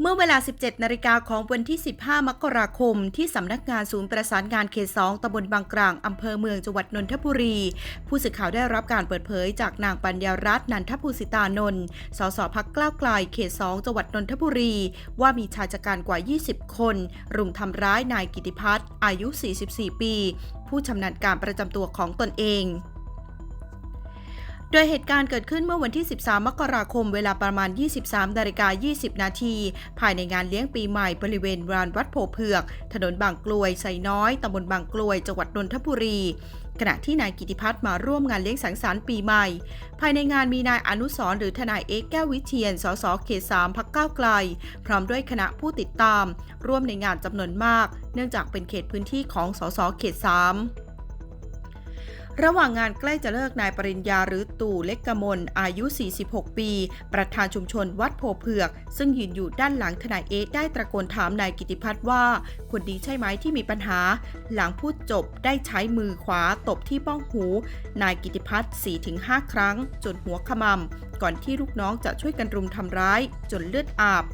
เมื่อเวลา 17 นาฬิกาของวันที่ 15 มกราคม ที่สำนักงานศูนย์ประสานงานเขต 2ตำบลบางกลาง อำเภอเมือง จังหวัดนนทบุรี ผู้สื่อข่าวได้รับการเปิดเผยจากนางปัญญารัตน์นันทภูสิตานนท์สสพักกล้าวไกล เขต 2 จังหวัดนนทบุรี ว่ามีชายชะกันกว่า 20 คน รุมทำร้ายนายกิติพัฒน์ อายุ 44 ปี ผู้ชำนาญการประจำตัวของตนเอง ดยเหตุการณ์เกิดขึ้นเมื่อวันที่ 13 มกราคม เวลาประมาณ 23นาฬิกา20 นาที ภายในงานเลี้ยงปีใหม่บริเวณลานวัดโพเผือก ถนนบางกลวยไซน้อย ตำบลบางกลวย จังหวัดนนทบุรี ขณะที่นายกิติพัฒน์มาร่วมงานเลี้ยงสังสรรค์ปีใหม่ ภายในงานมีนายอนุสรหรือทนายเอกแก้ววิเชียน สสเขต3พักก้าวไกล พร้อมด้วยคณะผู้ติดตาม ร่วมในงานจำนวนมาก เนื่องจากเป็นเขตพื้นที่ของสสเขต3 ระหว่างงานใกล้จะเลิกนายปริญญาหรือตู่เล็กกมลอายุ 46 ปี ประธานชุมชนวัดโพเผือก ซึ่งยืนอยู่ด้านหลังทนายเอ๊ะได้ตะโกนถามนายกิติพัฒน์ว่า คนดีใช่ไหมที่มีปัญหา หลังพูดจบได้ใช้มือขวาตบที่ป้องหู นายกิติพัฒน์4-5 ครั้ง จนหัวขมำก่อนที่ลูกน้องจะช่วยกันรุมทำร้าย จนเลือดอาบ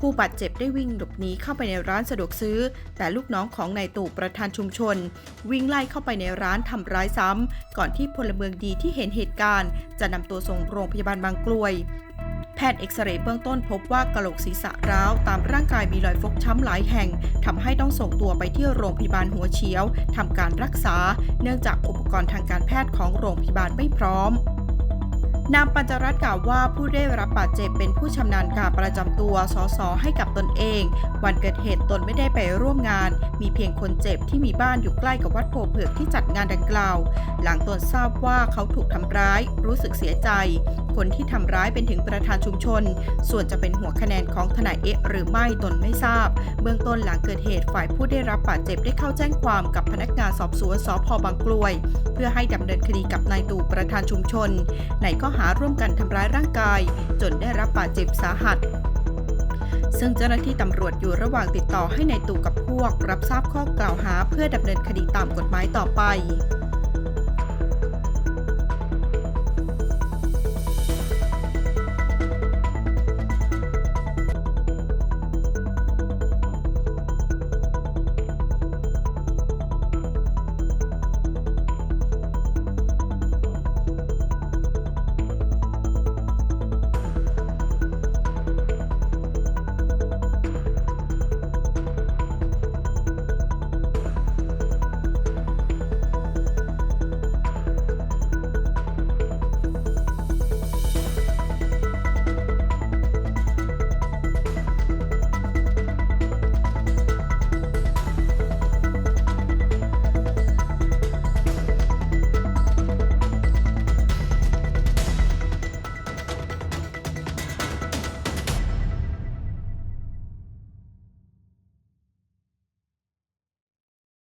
ผู้บาดเจ็บได้วิ่งหลบหนีเข้าไปในร้านสะดวกซื้อ แต่ลูกน้องของนายตู่ประธานชุมชน วิ่งไล่เข้าไปในร้านทำร้ายซ้ำ ก่อนที่พลเมืองดีที่เห็นเหตุการณ์ จะนำตัวส่งโรงพยาบาลบางกลวย แพทย์เอ็กซเรย์เบื้องต้นพบว่ากระโหลกศีรษะร้าวตามร่างกายมีรอยฟกช้ำหลายแห่งทำให้ต้องส่งตัวไปที่โรงพยาบาลหัวเฉียวทำการรักษา เนื่องจากอุปกรณ์ทางการแพทย์ของโรงพยาบาลไม่พร้อม นางปัญจรัตน์กล่าวว่าผู้ได้รับบาดเจ็บเป็นผู้ชำนาญการประจำตัวสสให้กับตนเอง วันเกิดเหตุตนไม่ได้ไปร่วมงาน มีเพียงคนเจ็บที่มีบ้านอยู่ใกล้กับวัดโพเผือกที่จัดงานดังกล่าว หลังตนทราบว่าเขาถูกทำร้าย รู้สึกเสียใจ คนที่ทำร้ายเป็นถึงประธานชุมชน ส่วนจะเป็นหัวคะแนนของทนายเอะหรือไม่ตนไม่ทราบ เบื้องต้นหลังเกิดเหตุฝ่ายผู้ได้รับบาดเจ็บได้เข้าแจ้งความกับพนักงานสอบสวนสพบางกลวย เพื่อให้ดำเนินคดีกับนายตู่ประธานชุมชนในข้อหาร่วมกันทำร้ายร่างกาย จนได้รับบาดเจ็บสาหัส ซึ่งเจ้าหน้าที่ตำรวจอยู่ระหว่างติดต่อให้ในายตู่กับพวก รับทราบข้อกล่าวหาเพื่อดำเนินคดีตามกฎหมายต่อไป